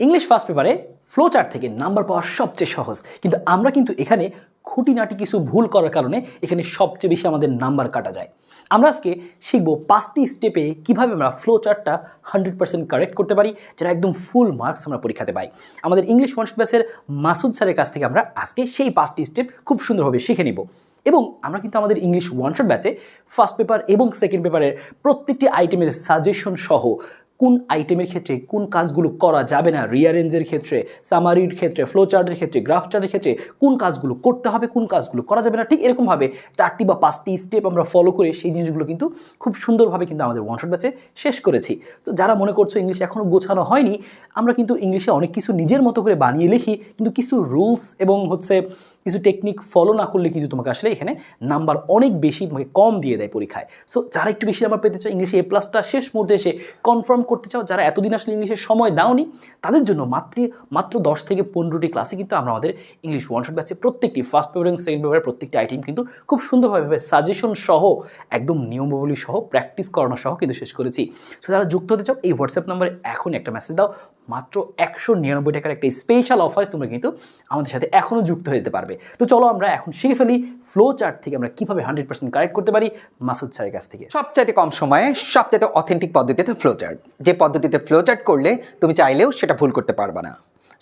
English first পেপারে flow chart থেকে number পাওয়া সবচেয়ে সহজ। কিন্তু আমরা কিন্তু এখানে খুঁটিনাটি কিছু ভুল করার কারণে এখানে সবচেয়ে বেশি আমাদের নাম্বার কাটা যায়। আমরা আজকে শিখব পাঁচটি স্টেপে কীভাবে আমরা ফ্লো চার্টটা হান্ড্রেড পার্সেন্ট কারেক্ট করতে পারি, যেটা একদম ফুল মার্কস আমরা পরীক্ষাতে পাই। আমাদের ইংলিশ ওয়ান ব্যাসের মাসুদ স্যারের কাছ থেকে আমরা আজকে সেই পাঁচটি স্টেপ খুব সুন্দরভাবে শিখে নিব। এবং আমরা কিন্তু আমাদের ইংলিশ ওয়ান শট ব্যাচে ফার্স্ট পেপার এবং সেকেন্ড পেপারের প্রত্যেকটি আইটেমের সাজেশন সহ কোন আইটেমের ক্ষেত্রে, কোন কাজগুলো করা যাবে না? রিয়ারেঞ্জের ক্ষেত্রে সামারির ক্ষেত্রে ফ্লো চার্টের ক্ষেত্রে গ্রাফ চার্টের ক্ষেত্রে কোন কাজগুলো করতে হবে, কোন কাজগুলো করা যাবে না? ঠিক এরকমভাবে চারটি বা পাঁচটি স্টেপ আমরা ফলো করে সেই জিনিসগুলো কিন্তু খুব সুন্দরভাবে কিন্তু আমাদের ওয়ান শট ব্যাচে শেষ করেছি। তো যারা মনে করছ ইংলিশ এখনও গোছানো হয়নি, আমরা কিন্তু ইংলিশে অনেক কিছু নিজের মতো করে বানিয়ে লিখি, কিন্তু কিছু রুলস এবং হচ্ছে কিছু টেকনিক ফলো না করলে কিন্তু তোমাকে আসলে এখানে নাম্বার অনেক বেশি তোমাকে কম দিয়ে দেয় পরীক্ষায়। সো যারা একটু বেশি নাম্বার পেতে চাও ইংলিশে এ প্লাসটা শেষ মুহূর্তে এসে কনফার্ম করতে চাও, যারা এতদিন আসলে ইংলিশে সময় দাওনি, তাদের জন্য মাত্র মাত্র দশ থেকে পনেরোটি ক্লাসে কিন্তু আমরা আমাদের ইংলিশ ওয়ান শট ব্যাচে প্রত্যেকটি ফার্স্ট পেপার এবং সেকেন্ড পেপারের প্রত্যেকটি আইটেম কিন্তু খুব সুন্দরভাবে সাজেশন সহ, একদম নিয়মাবলী সহ প্র্যাকটিস করানো সহ কিন্তু শেষ করেছি। সো যারা যুক্ত হতে চাও, এই হোয়াটসঅ্যাপ নাম্বারে এখন একটা মেসেজ দাও। মাত্র একশো নিরানব্বই টাকার একটা স্পেশাল অফার তোমরা কিন্তু আমাদের সাথে এখনও যুক্ত হয়ে যেতে পারবে। তো চলো আমরা এখন শিখে ফেলি ফ্লো চার্ট থেকে আমরা কীভাবে হান্ড্রেড পার্সেন্ট কারেক্ট করতে পারি মাসুদ স্যারের কাছ থেকে। সবচাইতে কম সময়ে সবচাইতে অথেন্টিক পদ্ধতিতে ফ্লো চার্ট যে পদ্ধতিতে ফ্লো চার্ট করলে তুমি চাইলেও সেটা ভুল করতে পারবে না।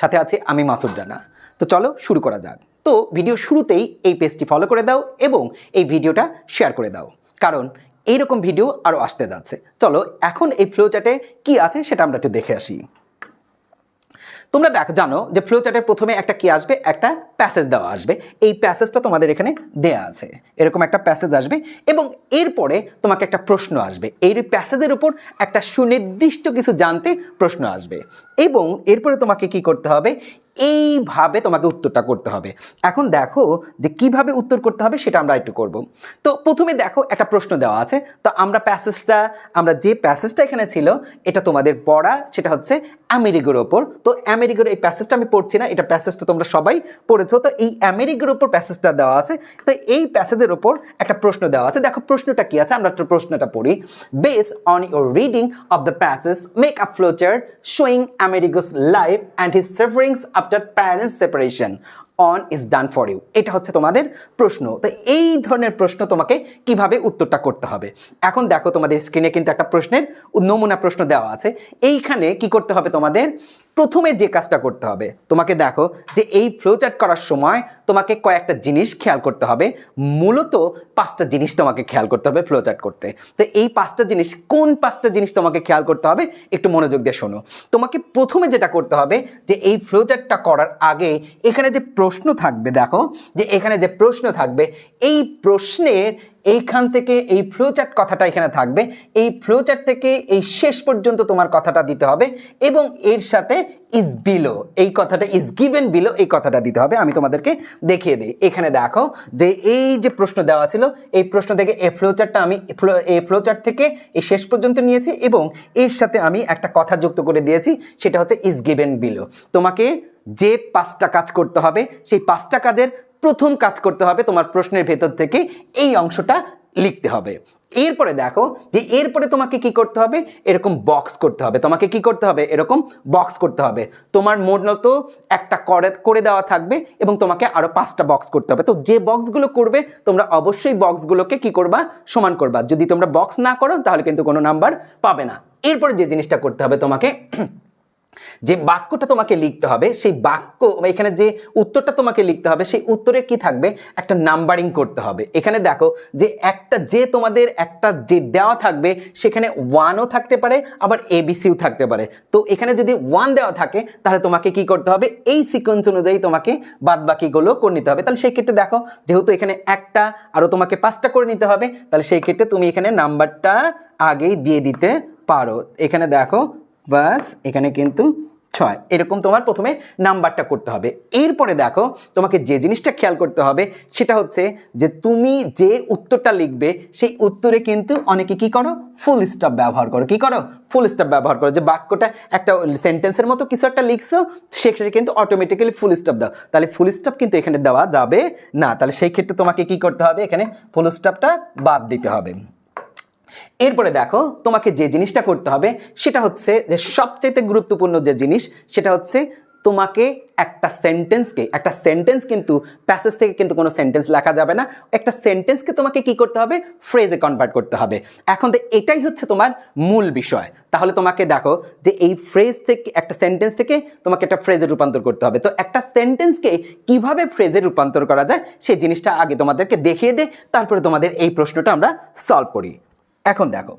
সাথে আছে আমি মাসুদ রানা। তো চলো শুরু করা যাক। তো ভিডিও শুরুতেই এই পেজটি ফলো করে দাও এবং এই ভিডিওটা শেয়ার করে দাও। কারণ এইরকম ভিডিও আরও আসতে যাচ্ছে। চলো এখন এই ফ্লো চার্টে কি আছে সেটা আমরা একটু দেখে আসি। তোমরা দেখ, জানো যে ফ্লো চার্টের প্রথমে একটা কি আসবে? একটা প্যাসেজ দেওয়া আসবে। এই প্যাসেজটা তোমাদের এখানে দেয়া আছে। এরকম একটা প্যাসেজ আসবে এবং এরপরে তোমাকে একটা প্রশ্ন আসবে। এই প্যাসেজের উপর একটা সুনির্দিষ্ট কিছু জানতে প্রশ্ন আসবে এবং এরপরে তোমাকে কি করতে হবে? এইভাবে তোমাকে উত্তরটা করতে হবে। এখন দেখো যে কীভাবে উত্তর করতে হবে সেটা আমরা একটু করব। তো প্রথমে দেখো একটা প্রশ্ন দেওয়া আছে। তো আমরা প্যাসেজটা আমরা যে প্যাসেজটা এখানে ছিল, এটা তোমাদের পড়া, সেটা হচ্ছে আমেরিকার ওপর। তো আমেরিকার এই প্যাসেজটা আমি পড়ছি না, এটা প্যাসেজটা তোমরা সবাই পড়েছো। তো এই আমেরিকার ওপর প্যাসেজটা দেওয়া আছে। তো এই প্যাসেজের ওপর একটা প্রশ্ন দেওয়া আছে। দেখো, প্রশ্নটা কি আছে? আমরা একটা প্রশ্নটা পড়ি। Base on your reading of the passage make a flowchart showing Americo's life and his sufferings after parents separation one is done for you এটা হচ্ছে তোমাদের প্রশ্ন। তো এই ধরনের প্রশ্ন তোমাকে কীভাবে উত্তরটা করতে হবে? এখন দেখো তোমাদের স্ক্রিনে কিন্তু একটা প্রশ্নের নমুনা প্রশ্ন দেওয়া আছে। এইখানে কি করতে হবে তোমাদের? প্রথমে যে কাজটা করতে হবে, তোমাকে দেখো যে এই ফ্লোচার্ট করার সময় তোমাকে কয়েকটা জিনিস খেয়াল করতে হবে। মূলত পাঁচটা জিনিস তোমাকে খেয়াল করতে হবে ফ্লোচার্ট করতে। তো এই পাঁচটা জিনিস, কোন পাঁচটা জিনিস তোমাকে খেয়াল করতে হবে একটু মনোযোগ দিয়ে শোনো। তোমাকে প্রথমে যেটা করতে হবে যে এই ফ্লোচার্টটা করার আগে এখানে যে প্রশ্ন থাকবে, দেখো যে এখানে যে প্রশ্ন থাকবে, এই প্রশ্নের এইখান থেকে এই ফ্লোচার্ট কথাটা এখানে থাকবে। এই ফ্লোচার্ট থেকে এই শেষ পর্যন্ত তোমার কথাটা দিতে হবে এবং এর সাথে ইজ বিলো এই কথাটা ইজ গিভেন বিলো এই কথাটা দিতে হবে। আমি তোমাদেরকে দেখিয়ে দিই। এখানে দেখো যে এই যে প্রশ্ন দেওয়া ছিল, এই প্রশ্ন থেকে এই ফ্লোচার্টটা আমি এই ফ্লোচার্ট থেকে এই শেষ পর্যন্ত নিয়েছি এবং এর সাথে আমি একটা কথা যুক্ত করে দিয়েছি, সেটা হচ্ছে ইজ গিভেন বিলো তোমাকে যে পাঁচটা কাজ করতে হবে, সেই পাঁচটা কাজের প্রথম কাজ করতে হবে তোমার প্রশ্নের ভেতর থেকে এই অংশটা লিখতে হবে। এরপরে দেখো যে এরপরে তোমাকে কি করতে হবে? এরকম বক্স করতে হবে। তোমাকে কি করতে হবে? এরকম বক্স করতে হবে। তোমার মূলত একটা করে করে দেওয়া থাকবে এবং তোমাকে আরও পাঁচটা বক্স করতে হবে। তো যে বক্সগুলো করবে, তোমরা অবশ্যই বক্সগুলোকে কি করবা? সমান করবা। যদি তোমরা বক্স না করো, তাহলে কিন্তু কোনো নাম্বার পাবে না। এরপরে যে জিনিসটা করতে হবে তোমাকে যে বাক্যটা তোমাকে লিখতে হবে, সেই বাক্য, এখানে যে উত্তরটা তোমাকে লিখতে হবে, সেই উত্তরে কি থাকবে? একটা নাম্বারিং করতে হবে। এখানে দেখো যে একটা যে তোমাদের একটা যে দেওয়া থাকবে, সেখানে ওয়ানও থাকতে পারে, আবার এবিসিও থাকতে পারে। তো এখানে যদি ওয়ান দেওয়া থাকে, তাহলে তোমাকে কি করতে হবে? এই সিকোয়েন্স অনুযায়ী তোমাকে বাদ বাকিগুলো করে নিতে হবে। তাহলে সেই ক্ষেত্রে দেখো, যেহেতু এখানে একটা আরও তোমাকে পাঁচটা করে নিতে হবে, তাহলে সেই ক্ষেত্রে তুমি এখানে নাম্বারটা আগেই দিয়ে দিতে পারো। এখানে দেখো বাস, এখানে কিন্তু ছয়। এরকম তোমার প্রথমে নাম্বারটা করতে হবে। এরপরে দেখো, তোমাকে যে জিনিসটা খেয়াল করতে হবে, সেটা হচ্ছে যে তুমি যে উত্তরটা লিখবে, সেই উত্তরে কিন্তু অনেকে কি করো? ফুল স্টপ ব্যবহার করো। কি করো? ফুল স্টপ ব্যবহার করো। যে বাক্যটা একটা সেন্টেন্সের মতো কিছু একটা লিখছো সেক্ষেত্রে কিন্তু অটোমেটিক্যালি ফুল স্টপ দাও। তাহলে ফুল স্টপ কিন্তু এখানে দেওয়া যাবে না। তাহলে সেই ক্ষেত্রে তোমাকে কি করতে হবে? এখানে ফুল স্টপটা বাদ দিতে হবে। এরপরে দেখো, তোমাকে যে জিনিসটা করতে হবে, সেটা হচ্ছে যে সবচেয়ে গুরুত্বপূর্ণ যে জিনিস, সেটা হচ্ছে তোমাকে একটা সেন্টেন্সকে একটা সেন্টেন্স কিন্তু প্যাসেজ থেকে কিন্তু কোনো সেন্টেন্স লেখা যাবে না। একটা সেন্টেন্সকে তোমাকে কি করতে হবে? ফ্রেজে কনভার্ট করতে হবে। এখন তো এটাই হচ্ছে তোমার মূল বিষয়। তাহলে তোমাকে দেখো যে এই ফ্রেজ থেকে, একটা সেন্টেন্স থেকে তোমাকে একটা ফ্রেজে রূপান্তর করতে হবে। তো একটা সেন্টেন্সকে কীভাবে ফ্রেজে রূপান্তর করা যায় সেই জিনিসটা আগে তোমাদেরকে দেখিয়ে দে, তারপরে তোমাদের এই প্রশ্নটা আমরা সলভ করি। এখন দেখো।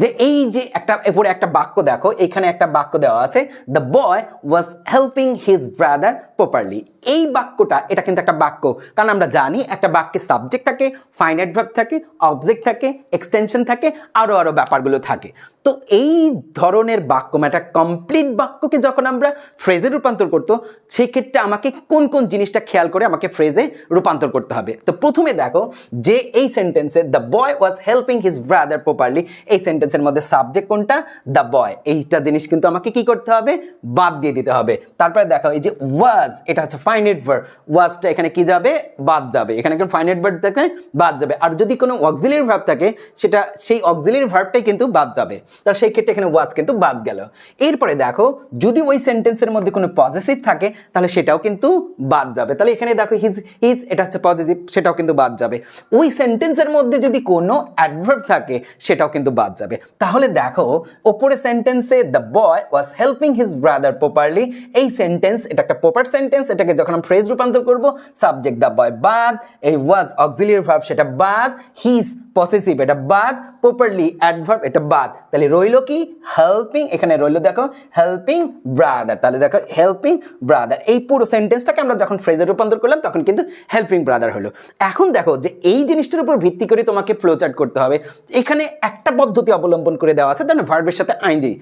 যে এই যে একটা, এরপরে একটা বাক্য দেখো, এখানে একটা বাক্য দেওয়া আছে the boy was helping his brother properly এই বাক্যটা, এটা কিন্তু একটা বাক্য, কারণ আমরা জানি একটা বাক্যে সাবজেক্ট থাকে ফাইনাইট ভার্ব থাকে অবজেক্ট থাকে এক্সটেনশন থাকে আরও আরও ব্যাপারগুলো থাকে। তো এই ধরনের বাক্য মানে একটা কমপ্লিট বাক্যকে যখন আমরা ফ্রেজে রূপান্তর করতো, সেক্ষেত্রে আমাকে কোন কোন জিনিসটা খেয়াল করে আমাকে ফ্রেজে রূপান্তর করতে হবে? তো প্রথমে দেখো যে এই সেন্টেন্সে the boy was helping his brother properly এই সেন্টেন্সের মধ্যে সাবজেক্ট কোনটা? দ্য বয় এইটা জিনিস কিন্তু আমাকে কি করতে হবে? বাদ দিয়ে দিতে হবে। তারপরে দেখো, এই যে ওয়াজ এটা হচ্ছে ফাইনেট ভার্ব ওয়াজটা এখানে কি যাবে? বাদ যাবে। এখানে কোন ফাইনেট ভার্ব থাকে, বাদ যাবে। আর যদি কোনো অক্সিলিয়ারি ভার্ব থাকে, সেটা, সেই অক্সিলিয়ারি ভার্বটাই কিন্তু বাদ যাবে। তাহলে সেই ক্ষেত্রে এখানে ওয়াজ কিন্তু বাদ গেল। এরপরে দেখো, যদি ওই সেন্টেন্সের মধ্যে কোনো পজিটিভ থাকে, তাহলে সেটাও কিন্তু বাদ যাবে। তাহলে এখানে দেখো হিজ হিজ এটা হচ্ছে পজিটিভ সেটাও কিন্তু বাদ যাবে। ওই সেন্টেন্সের মধ্যে যদি কোনো অ্যাডভার্ব থাকে, সেটাও কিন্তু বাদ যাবে। তাহলে দেখো ওপরে সেন্টেন্সে the boy was helping his brother properly এই সেন্টেন্স এটা একটা প্রপার সেন্টেন্স এটাকে যখন আমরা ফ্রেজ রূপান্তর করব সাবজেক্ট দ্য বয় বাদ, এই ওয়াজ অক্সিলিয়ারি ভার্ব সেটা বাদ হিজ পসেসিভ এটা বাদ প্রপারলি অ্যাডভার্ব এটা বাদ। তাহলে রইল কি? হেল্পিং এখানে রইল দেখো হেল্পিং ব্রাদার তাহলে দেখো হেল্পিং ব্রাদার এই পুরো সেন্টেন্সটাকে আমরা যখন ফ্রেজে রূপান্তর করলাম, তখন কিন্তু হেল্পিং ব্রাদার হলো। এখন দেখো যে এই জিনিসটার উপর ভিত্তি করে তোমাকে ফ্লোচার্ট করতে হবে। এখানে একটা পদ্ধতি অবলম্বন করে দেওয়া আছে দেন ভার্বের সাথে আইনজি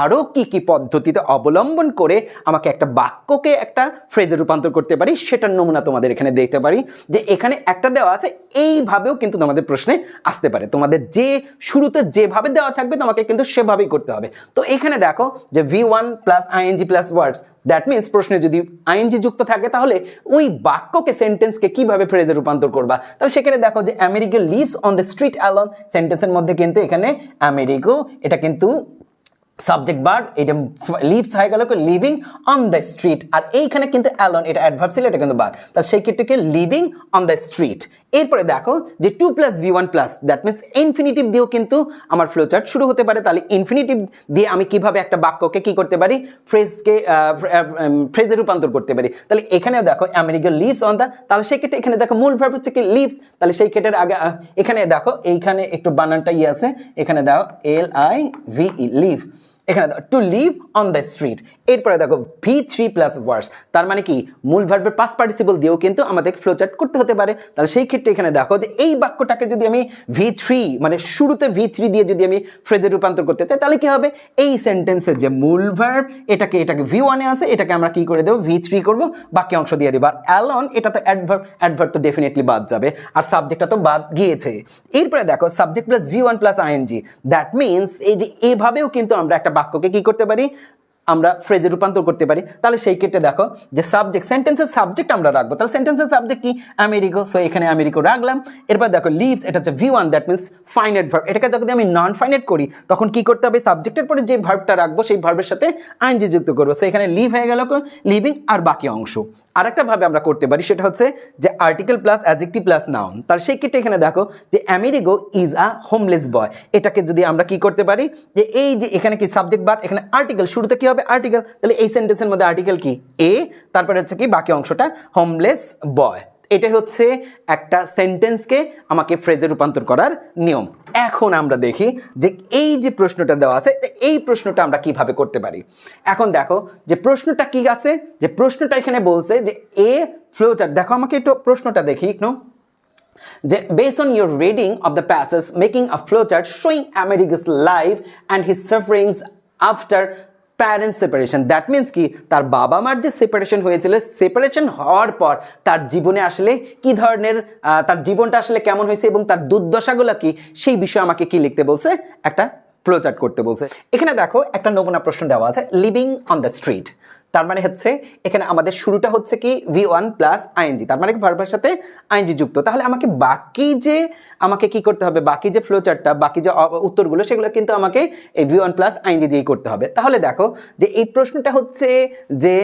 আরও কি কি পদ্ধতিতে অবলম্বন করে আমাকে একটা বাক্যকে একটা ফ্রেজে রূপান্তর করতে পারি, সেটার নমুনা তোমাদের এখানে দেখতে পারি, যে এখানে একটা দেওয়া আছে, এইভাবেও কিন্তু তোমাদের প্রশ্নে আসতে পারে। তোমাদের যে শুরুতে যেভাবে দেওয়া থাকবে, তোমাকে কিন্তু সেভাবেই করতে হবে। তো এখানে দেখো যে V one plus ING plus words that means প্রশ্নে যদি আইএনজি যুক্ত থাকে, তাহলে ওই বাক্যকে সেন্টেন্সকে কীভাবে ফ্রেজে রূপান্তর করবা? তাহলে সেখানে দেখো যে America lives on the street alone সেন্টেন্সের মধ্যে কিন্তু এখানে আমেরিকো এটা কিন্তু সাবজেক্ট বার্ড এটা লিভস হয়ে গেল লিভিং অন দ্য স্ট্রিট আর এইখানে কিন্তু অ্যালন এটা অ্যাডভার্ব ছিল, এটা কিন্তু বাদ তাহলে সেই ক্ষেত্রে লিভিং অন দ্য স্ট্রিট এরপরে দেখো যে to plus V one plus that means infinitive দিয়েও কিন্তু আমার ফ্লো চার্ট শুরু হতে পারে। তাহলে ইনফিনিটিভ দিয়ে আমি কীভাবে একটা বাক্যকে কি করতে পারি? ফ্রেজকে ফ্রেজে রূপান্তর করতে পারি। তাহলে এখানেও দেখো আমেরিকা লিভস অন দ্য তাহলে সেই ক্ষেত্রে এখানে দেখো মূল ভার্ব হচ্ছে কি? লিভস তাহলে সেই ক্ষেত্রে আগে এখানে দেখো, এইখানে একটু বানানটা ইয়ে আছে। এখানে দেখো L I V E live এখানে to live on the street এরপরে দেখো ভি থ্রি প্লাস ওয়ার্স তার মানে কি? মূল ভার্বের পাস পার্টিসিপল দিয়েও কিন্তু আমাদের ফ্লোচার্ট করতে হতে পারে। তাহলে সেই ক্ষেত্রে এখানে দেখো যে এই বাক্যটাকে যদি আমি ভি থ্রি মানে শুরুতে ভি থ্রি দিয়ে যদি আমি ফ্রেজে রূপান্তর করতে চাই, তাহলে কি হবে? এই সেন্টেন্সের যে মূল ভার্ব এটাকে এটাকে ভি ওয়ানে আছে, এটাকে আমরা কি করে দেবো? ভি থ্রি করব। বাকি অংশ দিয়ে দেবো। আর অ্যালন এটা তো অ্যাডভার্ব অ্যাডভার্ব তো ডেফিনেটলি বাদ যাবে। আর সাবজেক্টটা তো বাদ গিয়েছে। এরপরে দেখো subject plus V one plus ING that means এই যে এভাবেও কিন্তু আমরা একটা বাক্যকে কি করতে পারি? আমরা ফ্রেজে রূপান্তর করতে পারি। তাহলে সেই ক্ষেত্রে দেখো যে সাবজেক্ট সেন্টেন্সের সাবজেক্ট আমরা রাখব। তাহলে সেন্টেন্সের সাবজেক্ট কি? আমেরিকো সো এখানে আমেরিকো রাখলাম। এরপর দেখো লিভস এটা হচ্ছে V one that means finite verb এটাকে যদি আমি নন ফাইনেট করি, তখন কি করতে হবে? সাবজেক্টের পরে যে ভার্বটা রাখব, সেই ভার্বের সাথে আইনজি যুক্ত করব। সো এখানে লিভ হয়ে গেল লিভিং আর বাকি অংশ। আরেকটা ভাবে আমরা করতে পারি, সেটা হচ্ছে যে article plus adjective plus noun তাহলে সেই ক্ষেত্রে এখানে দেখো যে Amerigo is a homeless boy এটাকে যদি আমরা কি করতে পারি? যে এই যে এখানে কি সাবজেক্ট বাট এখানে আর্টিকেল শুরুতে কি হবে আর্টিকেল তাহলে এই সেন্টেন্সের মধ্যে আর্টিকেল কি? এ তারপরে হচ্ছে কি, বাকি অংশটা হোমলেস বয় এটা হচ্ছে একটা সেন্টেন্সকে আমাকে ফ্রেজে রূপান্তর করার নিয়ম। এখন আমরা দেখি যে এই যে প্রশ্নটা দেওয়া আছে, এই প্রশ্নটা আমরা কীভাবে করতে পারি? এখন দেখো যে প্রশ্নটা কি আছে? যে প্রশ্নটা এখানে বলছে যে এ ফ্লোচার্ট দেখো আমাকে একটু প্রশ্নটা দেখি একটু। যে based on your reading of the passage, making a flowchart showing America's life and his sufferings after parent separation that means কি? তার বাবা মার যে সেপারেশন হয়েছিল সেপারেশন হওয়ার পর তার জীবনে আসলে কি ধরনের তার জীবনটা আসলে কেমন হয়েছে এবং তার দুর্দশাগুলো কি? সেই বিষয়ে আমাকে কি লিখতে বলছে? একটা ফ্লোচার্ট করতে বলছে। এখানে দেখো একটা নমুনা প্রশ্ন দেওয়া আছে লিভিং অন দ্য স্ট্রিট তার মানে হচ্ছে এখানে আমাদের শুরুটা হচ্ছে কি ভি ওয়ান প্লাস আইএনজি তার মানে ভার্বের সাথে আইএনজি যুক্ত। তাহলে আমাকে বাকি যে, আমাকে কি করতে হবে? বাকি যে ফ্লো চার্টটা বাকি যে উত্তরগুলো, সেগুলো কিন্তু আমাকে এই ভি ওয়ান প্লাস আইএনজি দিয়েই করতে হবে। তাহলে দেখো যে এই প্রশ্নটা হচ্ছে যে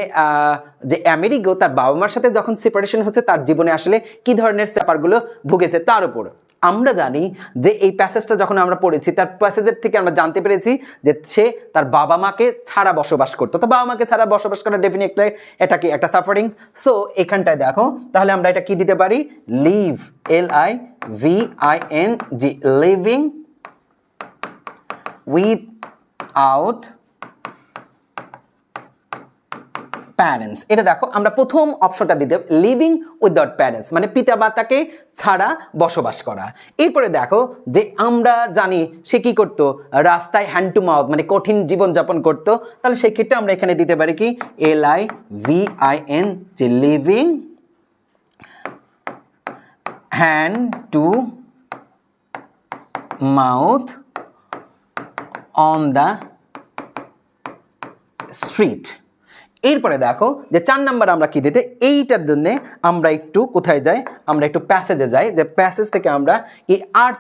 যে আমেরিগো তার বাবা মার সাথে যখন সেপারেশন হচ্ছে, তার জীবনে আসলে কি ধরনের স্যাপারগুলো ভুগেছে? তার উপর। আমরা জানি যে এই প্যাসেজটা যখন আমরা পড়েছি, তার প্যাসেজের থেকে আমরা জানতে পেরেছি যে সে তার বাবা মাকে ছাড়া বসবাস করতো। তো বাবা মাকে ছাড়া বসবাস করা ডেফিনেটলি এটা কি? একটা সাফারিংস সো এখানটায় দেখো, তাহলে আমরা এটা কি দিতে পারি? Live L I V I N G living without parents এটা দেখো, আমরা প্রথম অপশনটা দিতে লিভিং উইদাউট প্যারেন্টস মানে পিতা মাতাকে ছাড়া বসবাস করা। এরপরে দেখো যে আমরা জানি সে কি করতো, রাস্তায় হ্যান্ড টু মাউথ মানে কঠিন জীবনযাপন করতো, তাহলে সেই ক্ষেত্রে আমরা এখানে দিতে পারি কি? L I V I N যে living hand to mouth on the street এরপরে দেখো যে চার নাম্বার আমরা কি দিতে, এইটার জন্যে আমরা একটু কোথায় যাই, আমরা একটু প্যাসেজে যাই, যে প্যাসেজ থেকে আমরা এই আর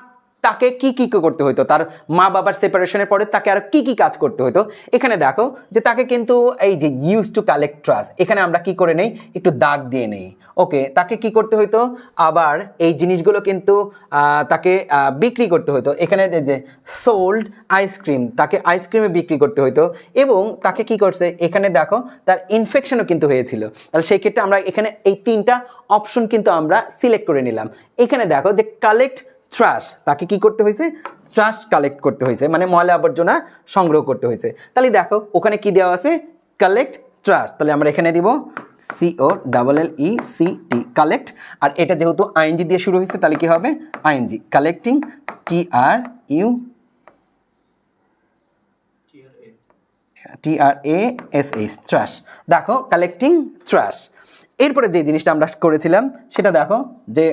তাকে কি কি করতে হতো তার মা বাবার সেপারেশনের পরে তাকে আর কি কি কাজ করতে হতো এখানে দেখো যে তাকে কিন্তু এই যে ইউজ টু কালেক্ট ট্রাস্ট এখানে আমরা কি করে নেই? একটু দাগ দিয়ে নেই। ওকে তাকে কি করতে হতো আবার এই জিনিসগুলো কিন্তু তাকে বিক্রি করতে হতো এখানে যে সোল্ড আইসক্রিম তাকে আইসক্রিমে বিক্রি করতে হতো এবং তাকে কি করছে? এখানে দেখো তার ইনফেকশনও কিন্তু হয়েছিল। তাহলে সেই ক্ষেত্রে আমরা এখানে এই তিনটা অপশন কিন্তু আমরা সিলেক্ট করে নিলাম। এখানে দেখো যে কালেক্ট ট্রাশ তাকে কি করতে হয়েছে? ট্রাশ কালেক্ট করতে হয়েছে মানে ময়লা আবর্জনা সংগ্রহ করতে হয়েছে। তাহলে দেখো, ওখানে কি দেওয়া আছে? কালেক্ট ট্রাশ তাহলে আমরা এখানে দিব C O double L E C T collect আর এটা যেহেতু আইএনজি দিয়ে শুরু হয়েছে, তাহলে কি হবে? I N G collecting T R U T R A S H trash দেখো কালেক্টিং ট্রাশ এরপরে যে জিনিসটা আমরা করেছিলাম, সেটা দেখো যে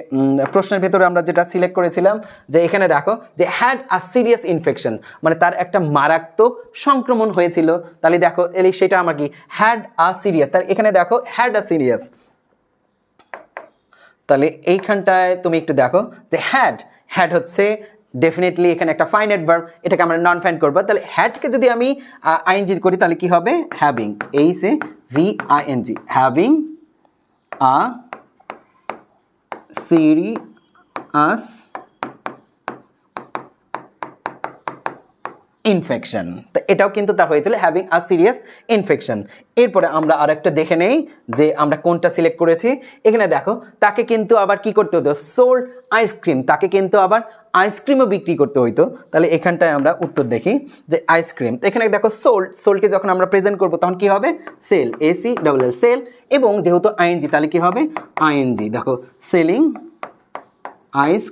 প্রশ্নের ভেতরে আমরা যেটা সিলেক্ট করেছিলাম, যে এখানে দেখো যে হ্যাড আ সিরিয়াস ইনফেকশন মানে তার একটা মারাত্মক সংক্রমণ হয়েছিল। তাহলে দেখো, এলি সেটা আমার কি? হ্যাড আ সিরিয়াস তার এখানে দেখো হ্যাড আ সিরিয়াস তাহলে এইখানটায় তুমি একটু দেখো যে হ্যাড হ্যাড হচ্ছে ডেফিনেটলি এখানে একটা ফাইন অ্যাডভার্ব এটাকে আমরা নন ফাইন করব। তাহলে হ্যাডকে যদি আমি আইএনজি করি, তাহলে কি হবে? হ্যাভিং এই সে V ING having a serious infection তো এটাও কিন্তু তার হয়েছিল হ্যাভিং আ সিরিয়াস ইনফেকশন এরপরে আমরা আর একটা দেখে নেই যে আমরা কোনটা সিলেক্ট করেছি। এখানে দেখো, তাকে কিন্তু আবার কি করতে হতো? সোল্ড আইসক্রিম তাকে কিন্তু আবার আইসক্রিমও বিক্রি করতে হইতো। তাহলে এখানটায় আমরা উত্তর দেখি যে আইসক্রিম তো এখানে দেখো সোল্ড সোল্ডকে যখন আমরা প্রেজেন্ট করব, তখন কি হবে? Sell S E double L sell এবং যেহেতু আইএনজি তাহলে কি হবে? আইএনজি দেখো সেলিং আইস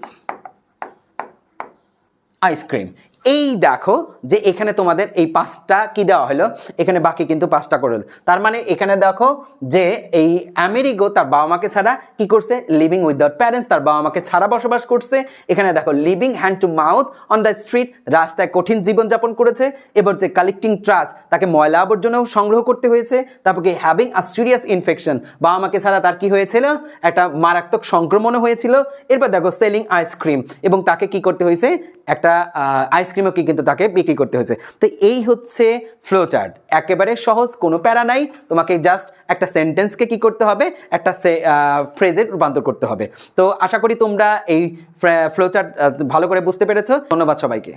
আইসক্রিম এই দেখো যে এখানে তোমাদের এই পাঁচটা কি দেওয়া হলো? এখানে বাকি কিন্তু পাঁচটা করে তার মানে এখানে দেখো যে এই আমেরিগো তার বাবা মাকে ছাড়া কি করছে? লিভিং উইদাউট প্যারেন্টস তার বাবা মাকে ছাড়া বসবাস করছে। এখানে দেখো living hand to mouth on the street রাস্তায় কঠিন জীবনযাপন করেছে। এবার যে কালেক্টিং ট্রাস তাকে ময়লা আবর্জনাও সংগ্রহ করতে হয়েছে। তারপরে হ্যাভিং আ সিরিয়াস ইনফেকশন বাবা মাকে ছাড়া তার কি হয়েছিল? একটা মারাত্মক সংক্রমণও হয়েছিল। এরপর দেখো সেলিং আইসক্রিম এবং তাকে কি করতে হয়েছে? একটা আইসক্রিমও কি কিন্তু তাকে বিক্রি করতে হয়েছে। তো এই হচ্ছে ফ্লো চার্ট একেবারে সহজ, কোনো প্যারা নাই। তোমাকে জাস্ট একটা সেন্টেন্সকে কি করতে হবে? একটা ফ্রেজে রূপান্তর করতে হবে। তো আশা করি তোমরা এই ফ্লো চার্ট ভালো করে বুঝতে পেরেছ। ধন্যবাদ সবাইকে।